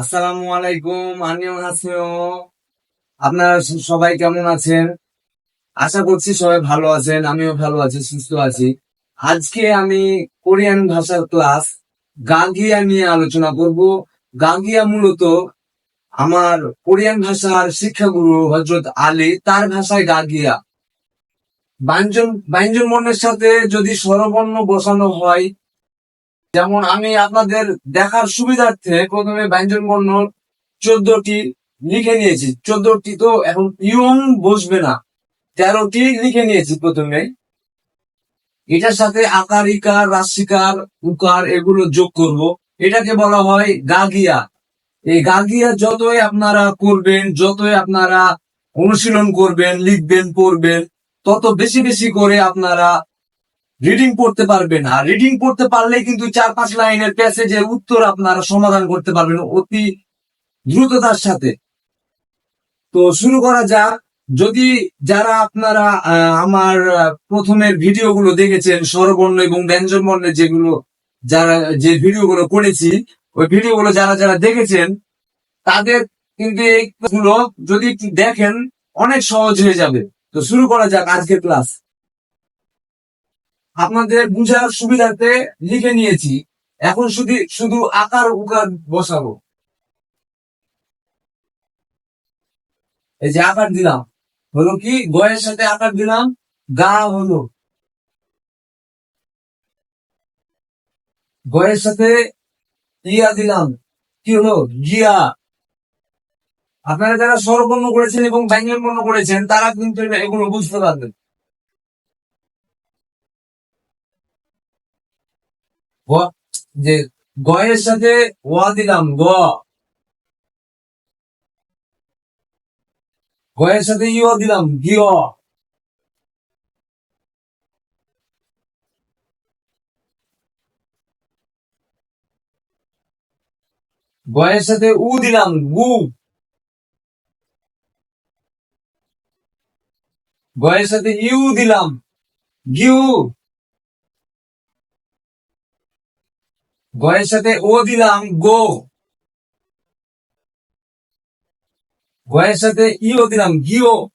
আসসালামু আলাইকুম আনিও হাসিও আপনারা সবাই কেমন আছেন? আশা করছি সবাই ভালো আছেন, আমিও ভালো আছি, সুস্থ আছি। আজকে আমি কোরিয়ান ভাষার ক্লাস গাঙ্গিয়া নিয়ে আলোচনা করব। গাঙ্গিয়া মূলত আমার কোরিয়ান ভাষার শিক্ষাগুরু হজরত আলী, তার ভাষায় গাঙ্গিয়া। ব্যঞ্জন ব্যঞ্জন বর্ণের সাথে যদি স্বরবর্ণ বসানো হয় যেমন আমি আপনাদের দেখার সুবিধার্থে প্রথমে ব্যঞ্জন বর্ণ চোদ্দটি লিখে নিয়েছি। চোদ্দটি তো এখন ইয়ং বসবে না। তেরোটি লিখে নিয়েছি প্রথমে। এটার সাথে আকার, ইকার, রাশিকার, উকার এগুলো যোগ করব। এটাকে বলা হয় গাগিয়া এই গাগিয়া যতই আপনারা করবেন, যতই আপনারা অনুশীলন করবেন, লিখবেন, পড়বেন, তত বেশি বেশি করে আপনারা রিডিং পড়তে পারবেন। আর রিডিং পড়তে পারলে কিন্তু চার পাঁচ লাইনের প্যাসেজের উত্তর আপনারা সমাধান করতে পারবেন অতি দ্রুততার সাথে। তো শুরু করা যাক। যদি যারা আপনারা আমার প্রথমের ভিডিওগুলো দেখেছেন, স্বরবর্ণ এবং ব্যঞ্জন বর্ণের যেগুলো যারা, যে ভিডিওগুলো করেছি, ওই ভিডিওগুলো যারা যারা দেখেছেন, তাদের কিন্তু এইগুলো যদি দেখেন, অনেক সহজ হয়ে যাবে। তো শুরু করা যাক আজকের ক্লাস। আপনাদের বুঝার সুবিধাতে লিখে নিয়েছি। এখন শুধু শুধু আকার উকার বসাবো। এই যে আকার দিলাম। হলো কি? গয়ের সাথে আকার দিলাম। গা হলো। গয়ের সাথে ইয়া দিলাম। কি হলো? গিয়া। আপনারা যারা স্বরবর্ণ করেছেন এবং ব্যঞ্জন বর্ণ করেছেন, তারা কিন্তু এগুলো বুঝতে পারবেন। যে গয়ের সাথে ওয়া দিলাম, গ। গয়ের সাথে ইয় দিলাম, গিয়। গয়ের সাথে উ দিলাম, গু। গয়ের সাথে ইউ দিলাম, গিউ। গয়ের সাথে ও দিলাম, গো। গয়ের সাথে ইও দিলাম, গিও।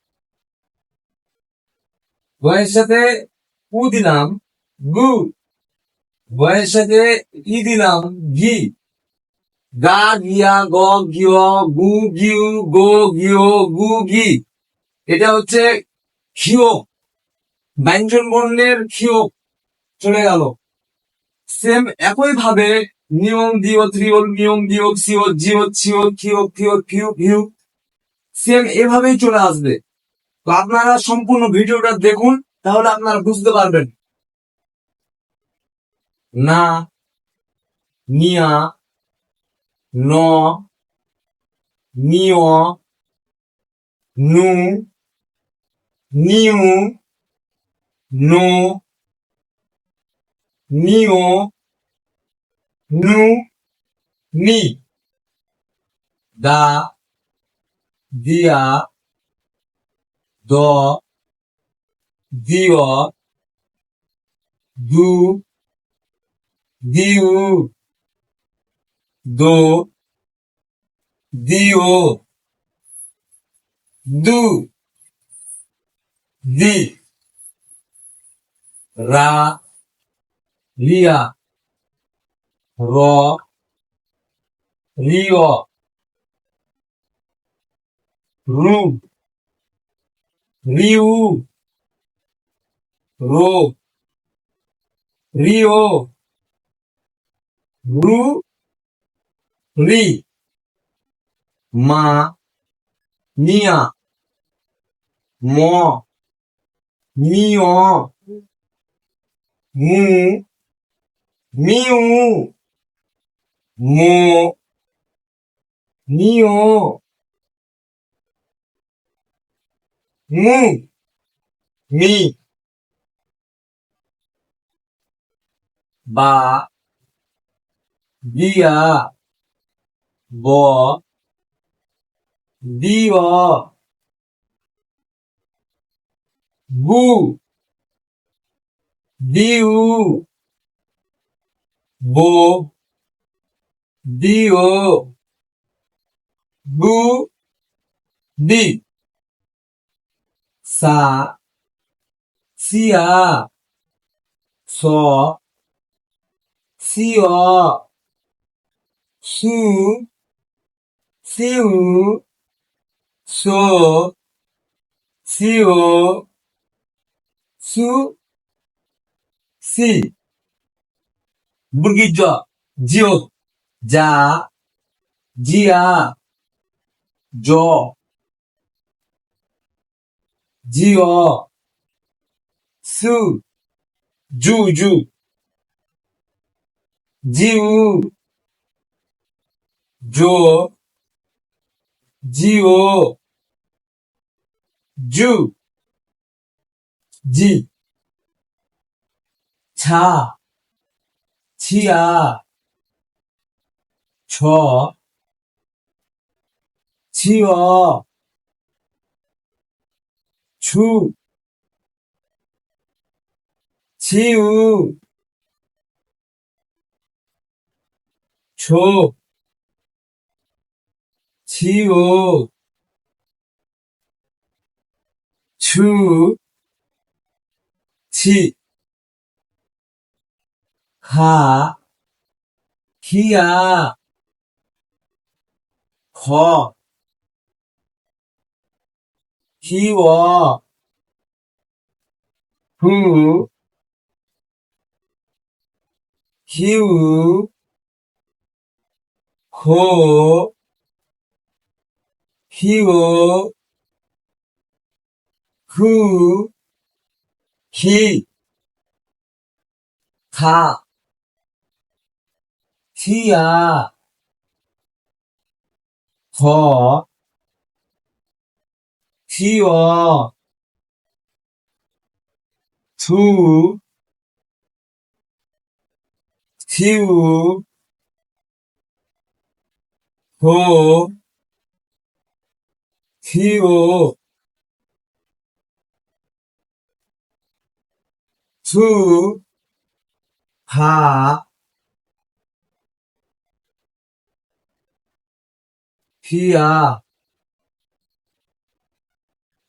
গয়ের সাথে উ দিলাম, গু। গয়ের সাথে ই দিলাম গি গা গিয়া, গ গিয়, গু গিউ, গো গিও গু গি। এটা হচ্ছে ক্ষিয়। ব্যঞ্জন বর্ণের ক্ষিয়। চলে গেল। সেম একই ভাবে নিয়ম দিও ত্রিয়ল, নিয়ম দিও সিও জিও ছিও খিও খিও কিউ ভিউ সেম এভাবেই চলে আসবে। তো আপনারা সম্পূর্ণ ভিডিওটা দেখুন, তাহলে আপনারা বুঝতে পারবেন। না নিয়া ন, নিয়, নু, নিউ, নো ni o nu. Ni. Da. Dia. Do. Dio. Du. Diu. Do. Dio. Du. Di. Ra. lia. Ro. Rio. Ru. Rio ro. Rio. Ru. Ri. Ma. Nia. Mo. Nio. Mu. 미우 모 미오 무미 바, 비야, 뭐, 니워, 무, 니우, ぼ、りを、ぶ、り、さ、しや、そ、しシ、す、しう、そう、シよ、す、し。মুরগির জ জিও যা জিয়া জ জিও সু জু জু জিউ জো জিও জু জি ছা 지야 저 지워. 주. 지우. 조. 지우. 주지. 가, 기야, 거, 기워, 부, 기우, 고, 기워, 그, 기, 가, 뒤야. 더 귀여 두. 기우. 도 기우. 두바 귀야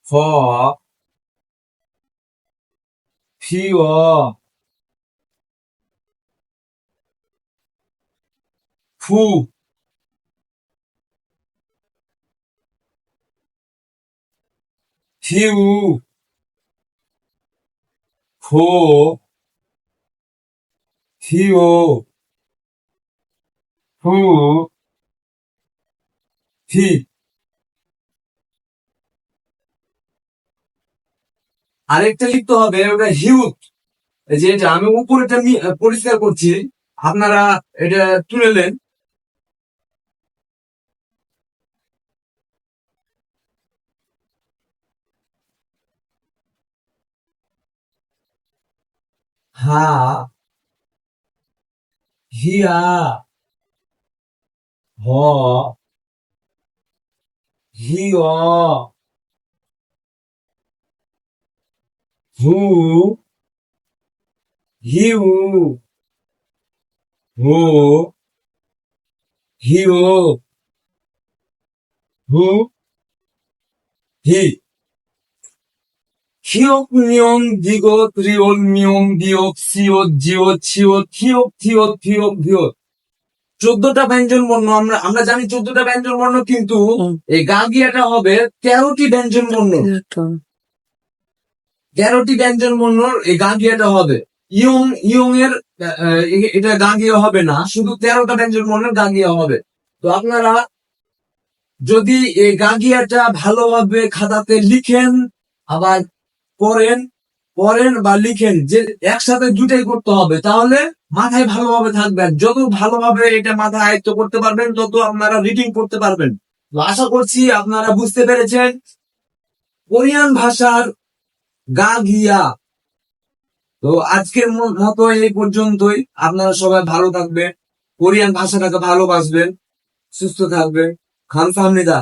거 비워 부 비우 보 비오 부 হি আরেকটা লিখতে হবে, ওটা এই যে এটা, আমি উপরেটা পরিষ্কার করছি। আপনারা এটা তুলে নেন। হা, হিয়া, হ 이와 부 이우 우 이우 부이. 기억 미용 디거 드리온 미용 디옥 시옷 지옷 치옷 티옥 티옥 티옥 티옥 চোদ্দটা ব্যঞ্জন বর্ণ আমরা আমরা জানি চোদ্দটা ব্যঞ্জন বর্ণ কিন্তু। এই গাগিয়াটা হবে তেরোটি ব্যঞ্জন বর্ণ। তেরোটি। ব্যঞ্জন বর্ণর এই গাগিয়াটা হবে। ইয়ং ইয়ং এর এটা গাগিয়া হবে না শুধু তেরোটা ব্যঞ্জন বর্ণের গাগিয়া হবে। তো আপনারা যদি এই গাগিয়াটা ভালোভাবে খাতাতে লিখেন আবার পড়েন পড়েন বা লিখেন, যে একসাথে দুটাই করতে হবে, তাহলে মাথায় ভালোভাবে থাকবেন। যত ভালোভাবে এটা মাথায় আয়ত্ত করতে পারবেন, তত আপনারা রিডিং করতে পারবেন। আশা করছি আপনারা বুঝতে পেরেছেন। কোরিয়ান ভাষার গা গিয়া তো আজকের মতো এই পর্যন্তই। আপনারা সবাই ভালো থাকবেন, কোরিয়ান ভাষাটাকে ভালোবাসবেন, সুস্থ থাকবেন। খামসামনিদা